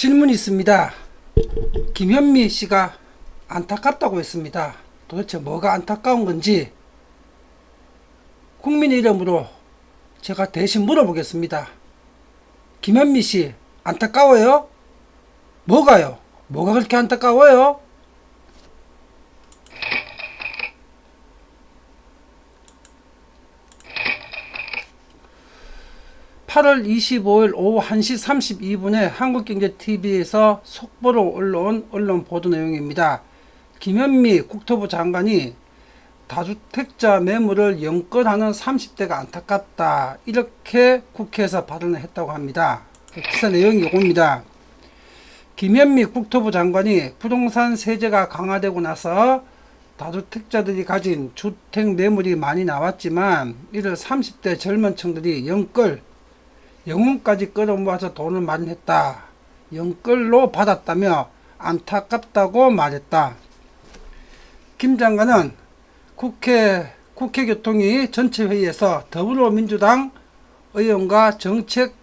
질문이 있습니다. 김현미 씨가 안타깝다고 했습니다. 도대체 뭐가 안타까운 건지 국민 이름으로 제가 대신 물어보겠습니다. 김현미 씨 안타까워요? 뭐가요? 뭐가 그렇게 안타까워요? (8월 25일) 오후 1시 32분에 한국경제TV에서 속보로 올라온 언론 보도 내용입니다. 김현미 국토부 장관이 다주택자 매물을 연끌하는 30대가 안타깝다. 이렇게 국회에서 발언을 했다고 합니다. 그 기사 내용이 이겁니다. 김현미 국토부 장관이 부동산 세제가 강화되고 나서 다주택자들이 가진 주택 매물이 많이 나왔지만 이를 30대 젊은 층들이 연끌, 영혼까지 끌어모아서 돈을 마련했다. 연끌로 받았다며 안타깝다고 말했다. 김 장관은 국회 국회교통위 전체회의에서 더불어민주당 의원과 정책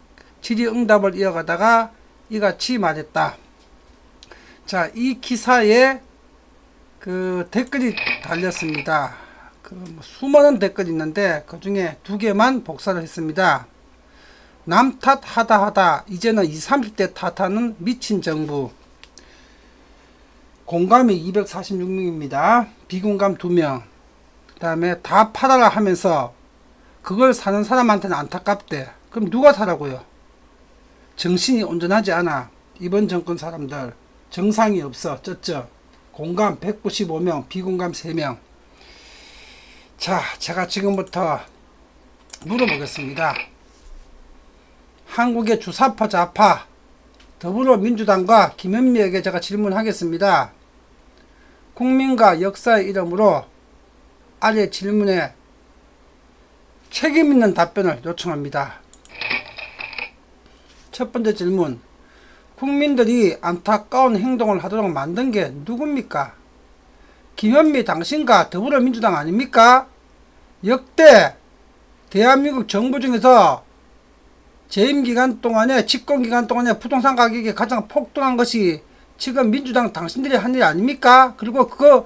질의응답을 이어가다가 이같이 말했다. 자, 이 기사에 그 댓글이 달렸습니다. 그뭐 수많은 댓글이 있는데 그 중에 두 개만 복사를 했습니다. 남 탓하다 하다 이제는 20, 30대 탓하는 미친 정부. 공감이 246명입니다. 비공감 2명. 그 다음에 다 팔아라 하면서 그걸 사는 사람한테는 안타깝대. 그럼 누가 사라고요? 정신이 온전하지 않아. 이번 정권 사람들. 정상이 없어. 쩌쩌. 공감 195명, 비공감 3명. 자, 제가 지금부터 물어보겠습니다. 한국의 주사파 좌파 더불어민주당과 김현미에게 제가 질문하겠습니다. 국민과 역사의 이름으로 아래 질문에 책임 있는 답변을 요청합니다. 첫 번째 질문. 국민들이 안타까운 행동을 하도록 만든 게 누굽니까? 김현미 당신과 더불어민주당 아닙니까? 역대 대한민국 정부 중에서 재임 기간 동안에 집권 기간 동안에 부동산 가격이 가장 폭등한 것이 지금 민주당 당신들이 한 일 아닙니까? 그리고 그거를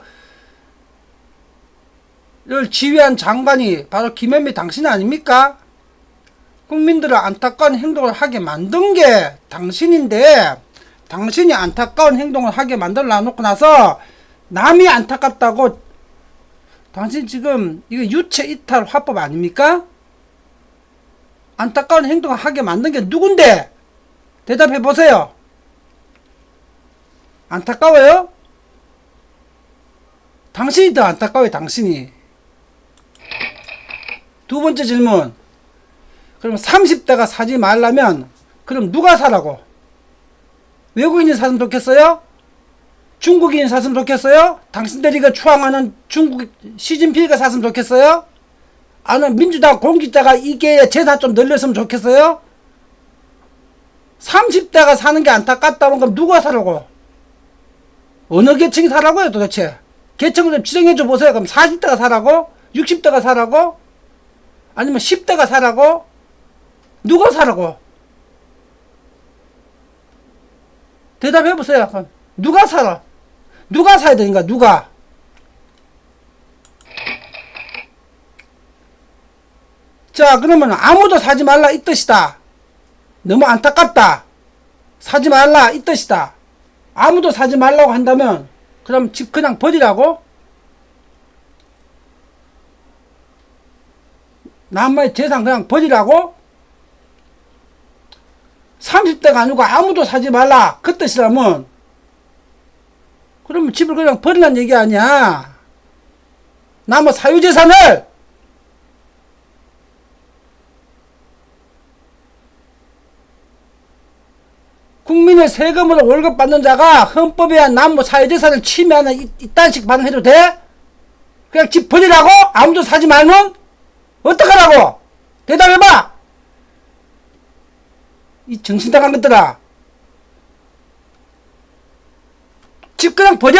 지휘한 장관이 바로 김현미 당신 아닙니까? 국민들을 안타까운 행동을 하게 만든 게 당신인데 당신이 안타까운 행동을 하게 만들어 놔놓고 나서 남이 안타깝다고 당신 지금 이거 유체 이탈 화법 아닙니까? 안타까운 행동을 하게 만든 게 누군데? 대답해 보세요. 안타까워요? 당신이 더 안타까워요, 당신이. 두 번째 질문. 그럼 30대가 사지 말라면, 그럼 누가 사라고? 외국인이 샀으면 좋겠어요? 중국인이 샀으면 좋겠어요? 당신들이 그 추앙하는 중국 시진핑이가 샀으면 좋겠어요? 아는 민주당 공직자가 이게 제사 좀 늘렸으면 좋겠어요? 30대가 사는 게 안타깝다면 그럼 누가 사라고? 어느 계층이 사라고요 도대체? 계층을 좀 지정해 줘 보세요. 그럼 40대가 사라고? 60대가 사라고? 아니면 10대가 사라고? 누가 사라고? 대답해 보세요. 그럼 누가 살아? 누가 사야 되는가? 누가? 자, 그러면 아무도 사지 말라 이 뜻이다. 너무 안타깝다. 사지 말라 이 뜻이다. 아무도 사지 말라고 한다면 그럼 집 그냥 버리라고? 남의 재산 그냥 버리라고? 30대가 아니고 아무도 사지 말라 그 뜻이라면 그러면 집을 그냥 버리라는 얘기 아니야. 남의 사유재산을 국민의 세금으로 월급 받는 자가 헌법에 의한 남모 사회재산을 침해하는 이- 이딴 식 반응해도 돼? 그냥 집 버리라고? 아무도 사지 말면? 어떡하라고? 대답해봐! 이 정신 나간 것들아. 집 그냥 버려?